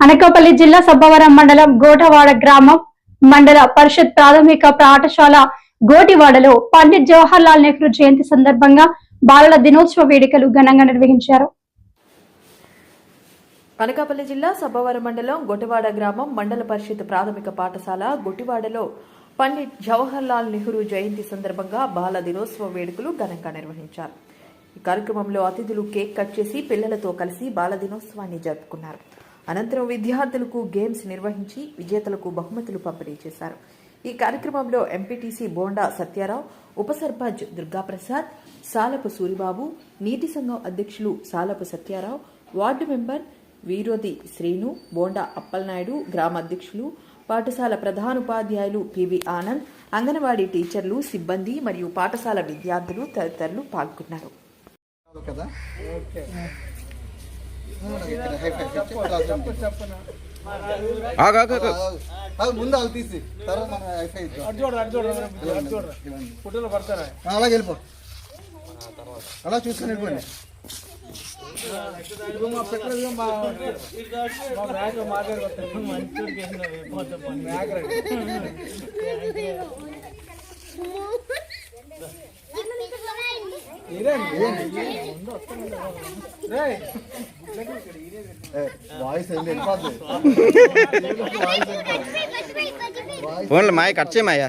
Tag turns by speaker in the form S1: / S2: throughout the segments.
S1: అనకాపల్లి జిల్లా సబ్బవరం మండలం గోటవాడ గ్రామం మండల పరిషత్ ప్రాథమిక పాఠశాల గోటివాడలో పండిత్ జవహర్ లాల్ నెహ్రూ జయంతి సందర్భంగా బాలల దినోత్సవ వేడుకలు ఘనంగా నిర్వహించారు.
S2: అనకాపల్లి జిల్లా సబ్బవరం మండలం గొటివాడ గ్రామం మండల పరిషత్ ప్రాథమిక పాఠశాల గొటివాడలో పండిట్ జవహర్ లాల్ నెహ్రూ జయంతి సందర్భంగా బాల దినోత్సవ వేడుకలు ఘనంగా నిర్వహించారు. ఈ కార్యక్రమంలో అతిథులు కేక్ కట్ చేసి పిల్లలతో కలిసి బాల దినోత్సవాన్ని జరుపుకున్నారు. అనంతరం విద్యార్థులకు గేమ్స్ నిర్వహించి విజేతలకు బహుమతులు పంపిణీ చేశారు. ఈ కార్యక్రమంలో ఎంపీటీసీ బోండా సత్యారావు ఉప సర్పంచ్ దుర్గాప్రసాద్ సాలపు సూరిబాబు నీటి సంఘం అధ్యక్షులు సాలపు సత్యారావు వార్డు మెంబర్ వీరోది శ్రీను బోండా అప్పలనాయుడు గ్రామ అధ్యక్షులు పాఠశాల ప్రధానోపాధ్యాయులు పివి ఆనంద్ అంగన్వాడీ టీచర్లు సిబ్బంది మరియు పాఠశాల విద్యార్థులు తదితరులు పాల్గొన్నారు.
S3: ముందు వాళ్ళు తీసి. తర్వాత మనం హైఫై
S4: ఫోటోలో పడతారా?
S3: అలాగే వెళ్ళిపో. అలా చూసుకుని వెళ్ళిపోండి.
S4: ఇదిగో
S5: ఫోన్లు మాయ కట్ చేయమాయా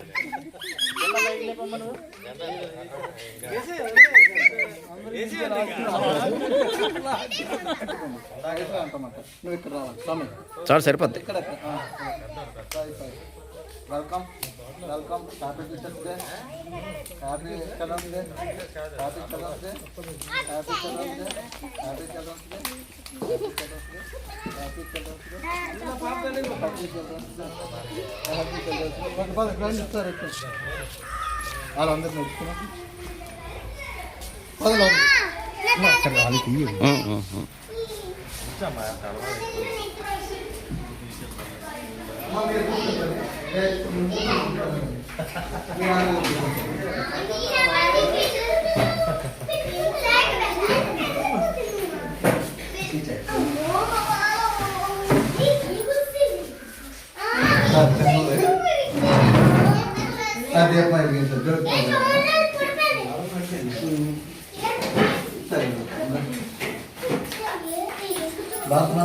S4: రండి రా, రా, అడిగేయమ్మా.
S3: అంటమాట నువ్వు ఇక్కడ రావాలి సమయం
S5: చాలు సరిపోద్ది
S3: ఇక్కడ Welcome welcome happy teachers day happy children's day happy children's day happy children's day happy children's day happy children's day happy children's day happy children's day పది పది గ్రాండ్ ఇస్తారు ఇక్కడ వాళ్ళందరూ నడుచుకున్నాం పదలో
S5: ఉం, ఉం, ఉం.
S3: అదే అమ్మాయి దొరుకుతుంది సరే బాగా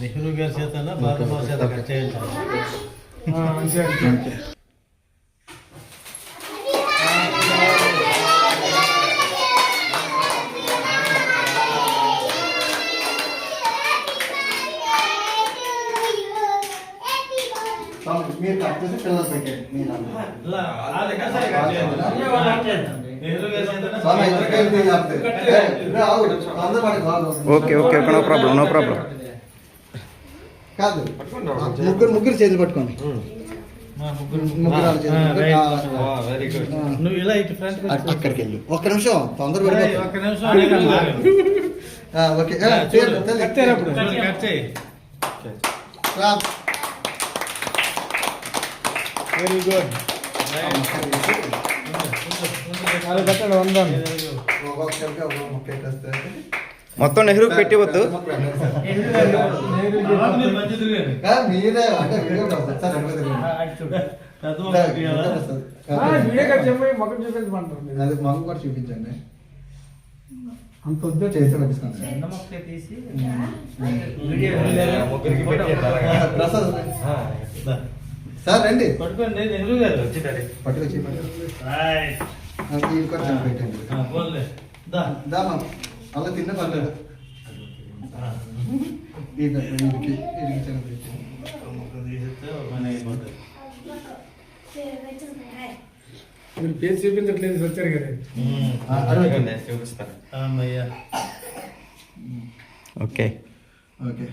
S6: నెహ్రూ గారి చేత భారత చేత కట్ చేయించాలి?
S3: బాగు.
S5: Okay okay okay no problem no problem
S3: కాదు. ముగ్గురు ముగ్గురు చేతులు పట్టుకోండి. అక్కడికి వెళ్ళు. ఒక్క నిమిషం తొందర ఓకే.
S4: వెరీ గుడ్ అది పెట్టండి వందాను.
S5: మొత్తం నెహ్రూ పెట్టి వద్దు
S6: తర్వాత మీరు మంచి తిరిగారు.
S3: ఆ, మీరే అంటే వీడియో కాదు. సార్, వెనక తిరగండి.
S6: పెద్ద
S3: సార్,
S6: ఒకటి ఇవ్వాలా?
S3: వెనక సార్.
S4: వీడియో కట్ చెప్పి మొక్కలు చూపించమంటారు మీరు.
S3: అది మాకు కూడా చూపించండి అంత వద్దు
S5: పెట్టి
S3: ప్రసాద్ సార్ రండి.
S6: పట్టుకోండి నెహ్రూ గారు వచ్చేటది
S3: పట్టుకొచ్చి పట్టుకొచ్చి. కొంచెం పెట్టండి. దామా అలా తిన్న పర్లేదు.
S4: మీరు పేరు చూపించట్లేదు వచ్చారు కదా.
S5: చూపిస్తాను
S7: ఓకే.
S3: ఓకే.